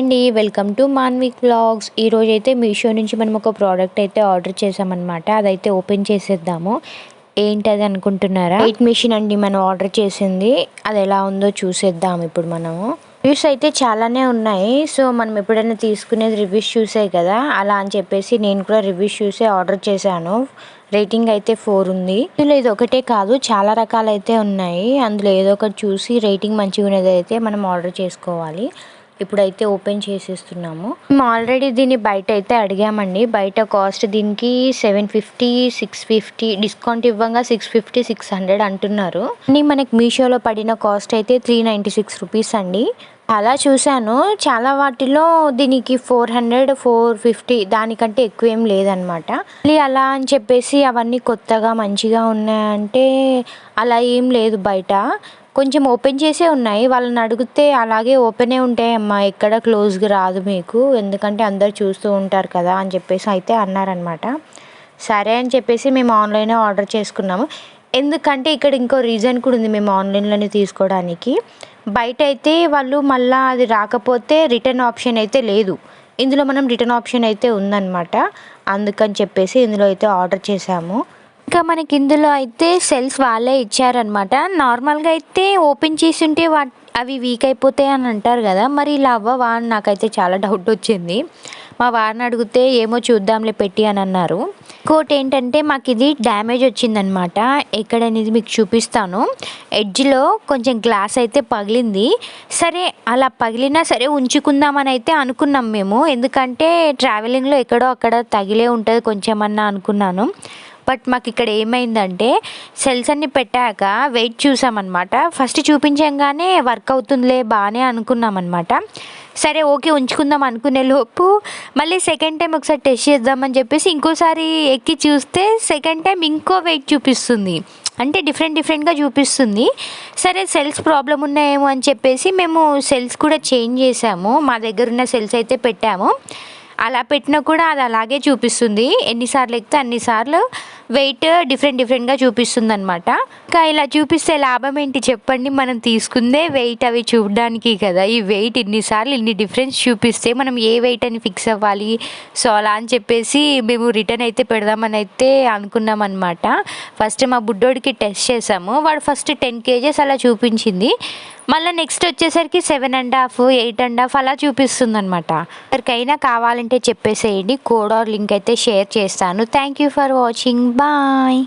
అండి welcome to Manvik vlogs. ఈరోజు అయితే మీషో నుంచి మనం ఒక ప్రోడక్ట్ అయితే ఆర్డర్ చేసామన్నమాట. అదైతే ఓపెన్ చేసేద్దాము. ఏంటది అనుకుంటున్నారా? వెయిట్ మిషన్ అండి మనం ఆర్డర్ చేసింది. అది ఎలా ఉందో చూసేద్దాం ఇప్పుడు మనము. రివ్యూస్ అయితే చాలానే ఉన్నాయి. సో మనం ఎప్పుడైనా తీసుకునేది రివ్యూస్ చూసే కదా. అలా అని చెప్పేసి నేను కూడా రివ్యూస్ చూసే ఆర్డర్ చేశాను. రేటింగ్ అయితే ఫోర్ ఉంది. ఇందులో ఇది ఒకటే కాదు చాలా రకాలైతే ఉన్నాయి. అందులో ఏదో ఒకటి చూసి రేటింగ్ మంచిగా ఉన్నది అయితే మనం ఆర్డర్ చేసుకోవాలి. ఇప్పుడైతే ఓపెన్ చేసేస్తున్నాము. మేము ఆల్రెడీ దీన్ని బయట అయితే అడిగామండి. బయట కాస్ట్ దీనికి seven fifty six fifty discount ఇవ్వంగా six fifty six hundred అంటున్నారు. కానీ మనకి మీషోలో పడిన కాస్ట్ అయితే త్రీ నైంటీ సిక్స్ రూపీస్ అండి. అలా చూశాను. చాలా వాటిలో దీనికి ఫోర్ హండ్రెడ్ ఫోర్ ఫిఫ్టీ దానికంటే ఎక్కువ ఏం లేదనమాట మళ్ళీ అలా అని చెప్పేసి అవన్నీ కొత్తగా మంచిగా ఉన్నాయంటే అలా ఏం లేదు బయట. కొంచెం ఓపెన్ చేసే ఉన్నాయి. వాళ్ళని అడిగితే అలాగే ఓపెనే ఉంటాయి అమ్మా ఎక్కడ క్లోజ్గా రాదు మీకు. ఎందుకంటే అందరు చూస్తూ ఉంటారు కదా అని చెప్పేసి అయితే అన్నారనమాట సరే అని చెప్పేసి మేము ఆన్లైనే ఆర్డర్ చేసుకున్నాము. ఎందుకంటే ఇక్కడ ఇంకో రీజన్ కూడా ఉంది మేము ఆన్లైన్లోనే తీసుకోవడానికి. బయట అయితే వాళ్ళు మళ్ళీ అది రాకపోతే రిటర్న్ ఆప్షన్ అయితే లేదు. ఇందులో మనం రిటర్న్ ఆప్షన్ అయితే ఉందన్నమాట. అందుకని చెప్పేసి ఇందులో అయితే ఆర్డర్ చేసాము ఇంకా మనకి ఇందులో అయితే సెల్స్ వాళ్ళే ఇచ్చారనమాట నార్మల్గా అయితే ఓపెన్ చేసి ఉంటే వా అవి వీక్ అయిపోతాయి అని అంటారు కదా. మరి ఇలా అవ్వవా అని నాకైతే చాలా డౌట్ వచ్చింది. మా వారిని అడిగితే ఏమో చూద్దాంలే పెట్టి అని అన్నారు. ఇంకోటి ఏంటంటే మాకు ఇది డ్యామేజ్ వచ్చిందనమాట ఎక్కడనేది మీకు చూపిస్తాను. ఎడ్జ్లో కొంచెం గ్లాస్ అయితే పగిలింది. సరే అలా పగిలినా సరే ఉంచుకుందామని అయితే అనుకున్నాం మేము. ఎందుకంటే ట్రావెలింగ్లో ఎక్కడో అక్కడ తగిలే ఉంటుంది కొంచెమన్నా అనుకున్నాను. బట్ మాకు ఇక్కడ ఏమైందంటే సెల్స్ అన్ని పెట్టాక వెయిట్ చూసామన్నమాట. ఫస్ట్ చూపించంగానే వర్క్ అవుతుందిలే బాగానే అనుకున్నామన్నమాట. సరే ఓకే ఉంచుకుందాం అనుకునే లోపు మళ్ళీ సెకండ్ టైం ఒకసారి టెస్ట్ చేద్దామని చెప్పేసి ఇంకోసారి ఎక్కి చూస్తే సెకండ్ టైం ఇంకో వెయిట్ చూపిస్తుంది. అంటే డిఫరెంట్ డిఫరెంట్గా చూపిస్తుంది. సరే సెల్స్ ప్రాబ్లం ఉన్నాయేమో అని చెప్పేసి మేము సెల్స్ కూడా చేంజ్ చేసాము. మా దగ్గర ఉన్న సెల్స్ అయితే పెట్టాము. అలా పెట్టినా కూడా అది అలాగే చూపిస్తుంది. ఎన్నిసార్లు ఎక్కితే అన్నిసార్లు వెయిట్ డిఫరెంట్ డిఫరెంట్గా చూపిస్తుంది అనమాట ఇంకా ఇలా చూపిస్తే లాభం ఏంటి చెప్పండి. మనం తీసుకుందే వెయిట్ అవి చూడడానికి కదా. ఈ వెయిట్ ఇన్నిసార్లు ఇన్ని డిఫరెన్స్ చూపిస్తే మనం ఏ వెయిట్ అని ఫిక్స్ అవ్వాలి? సో అలా అని చెప్పేసి మేము రిటర్న్ అయితే పెడదామని అయితే అనుకున్నాం అనమాట ఫస్ట్ మా బుడ్డోడికి టెస్ట్ చేసాము. వాడు ఫస్ట్ టెన్ కేజెస్ అలా చూపించింది. మళ్ళీ నెక్స్ట్ వచ్చేసరికి seven and half eight and half అలా చూపిస్తుంది అనమాట ఎవరికైనా కావాలంటే చెప్పేసేయండి. కోడ్ ఆర్ లింక్ అయితే షేర్ చేస్తాను. Thank you for watching bye